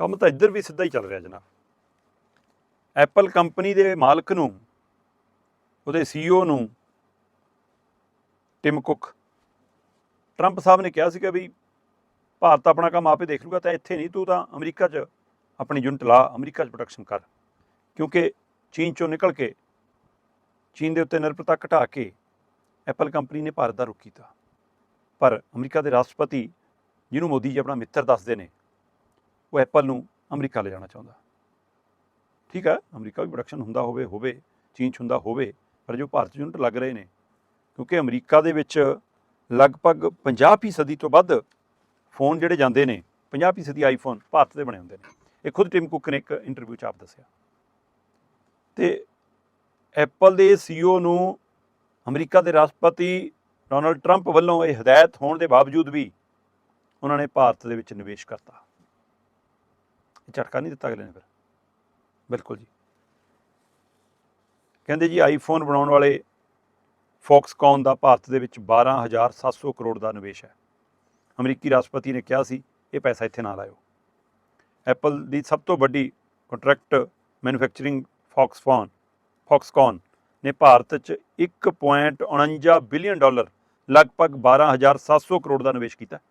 ਕੰਮ ਤਾਂ ਇੱਧਰ ਵੀ ਸਿੱਧਾ ਹੀ ਚੱਲ ਰਿਹਾ ਜਨਾਬ। ਐਪਲ ਕੰਪਨੀ ਦੇ ਮਾਲਕ ਨੂੰ, ਉਹਦੇ ਸੀਈਓ ਨੂੰ ਟਿਮ ਕੁੱਕ ਟਰੰਪ ਸਾਹਿਬ ਨੇ ਕਿਹਾ ਸੀਗਾ ਵੀ ਭਾਰਤ ਆਪਣਾ ਕੰਮ ਆਪੇ ਦੇਖ ਲੂਗਾ, ਤਾਂ ਇੱਥੇ ਨਹੀਂ, ਤੂੰ ਤਾਂ ਅਮਰੀਕਾ 'ਚ ਆਪਣੀ ਯੂਨਿਟ ਲਾ, ਅਮਰੀਕਾ 'ਚ ਪ੍ਰੋਡਕਸ਼ਨ ਕਰ। ਕਿਉਂਕਿ ਚੀਨ 'ਚੋਂ ਨਿਕਲ ਕੇ ਚੀਨ ਦੇ ਉੱਤੇ ਨਿਰਭਰਤਾ ਘਟਾ ਕੇ ਐਪਲ ਕੰਪਨੀ ਨੇ ਭਾਰਤ ਦਾ ਰੁਖ ਕੀਤਾ। ਪਰ ਅਮਰੀਕਾ ਦੇ ਰਾਸ਼ਟਰਪਤੀ, ਜਿਹਨੂੰ ਮੋਦੀ ਜੀ ਆਪਣਾ ਮਿੱਤਰ ਦੱਸਦੇ ਨੇ ਉਹ ਐਪਲ ਨੂੰ ਅਮਰੀਕਾ ਲੈ ਜਾਣਾ ਚਾਹੁੰਦਾ। ਠੀਕ ਹੈ ਅਮਰੀਕਾ ਵੀ ਪ੍ਰੋਡਕਸ਼ਨ ਹੁੰਦਾ ਹੋਵੇ ਹੋਵੇ ਚੀਨ 'ਚ ਹੁੰਦਾ ਹੋਵੇ, ਪਰ ਜੋ ਭਾਰਤ ਯੂਨਿਟ ਲੱਗ ਰਹੇ ਨੇ, ਕਿਉਂਕਿ ਅਮਰੀਕਾ ਦੇ ਵਿੱਚ ਲਗਭਗ 50% ਤੋਂ ਵੱਧ ਫੋਨ ਜਿਹੜੇ ਜਾਂਦੇ ਨੇ 50% ਆਈਫੋਨ ਭਾਰਤ ਦੇ ਬਣੇ ਹੁੰਦੇ ਨੇ। ਇਹ ਖੁਦ ਟਿਮ ਕੁੱਕ ਨੇ ਇੱਕ ਇੰਟਰਵਿਊ 'ਚ ਆਪ ਦੱਸਿਆ। ਤੇ ਐਪਲ ਦੇ ਸੀਈਓ ਨੂੰ ਅਮਰੀਕਾ ਦੇ ਰਾਸ਼ਟਰਪਤੀ ਡੋਨਲਡ ਟਰੰਪ ਵੱਲੋਂ ਇਹ ਹਦਾਇਤ ਹੋਣ ਦੇ ਬਾਵਜੂਦ ਵੀ ਉਹਨਾਂ ਨੇ ਭਾਰਤ ਦੇ ਵਿੱਚ ਨਿਵੇਸ਼ ਕਰਤਾ। ਝਟਕਾ ਨਹੀਂ ਦਿੱਤਾ ਅਗਲੇ ਨੇ ਫਿਰ। ਬਿਲਕੁਲ ਜੀ। ਕਹਿੰਦੇ ਜੀ ਆਈਫੋਨ ਬਣਾਉਣ ਵਾਲੇ ਫੌਕਸਕੌਨ ਦਾ ਭਾਰਤ ਦੇ ਵਿੱਚ 12700 ਕਰੋੜ ਦਾ ਨਿਵੇਸ਼ ਹੈ। ਅਮਰੀਕੀ ਰਾਸ਼ਟਰਪਤੀ ਨੇ ਕਿਹਾ ਸੀ, ਇਹ ਪੈਸਾ ਇੱਥੇ ਨਾ ਲਾਇਓ। ਐਪਲ ਦੀ ਸਭ ਤੋਂ ਵੱਡੀ ਕੰਟਰੈਕਟ ਮੈਨੂਫੈਕਚਰਿੰਗ ਫੌਕਸਫੋਨ ਫੌਕਸਕੌਨ ਨੇ ਭਾਰਤ 'ਚ 1.49 ਬਿਲੀਅਨ ਡਾਲਰ, ਲਗਭਗ 12700 ਕਰੋੜ ਦਾ ਨਿਵੇਸ਼ ਕੀਤਾ।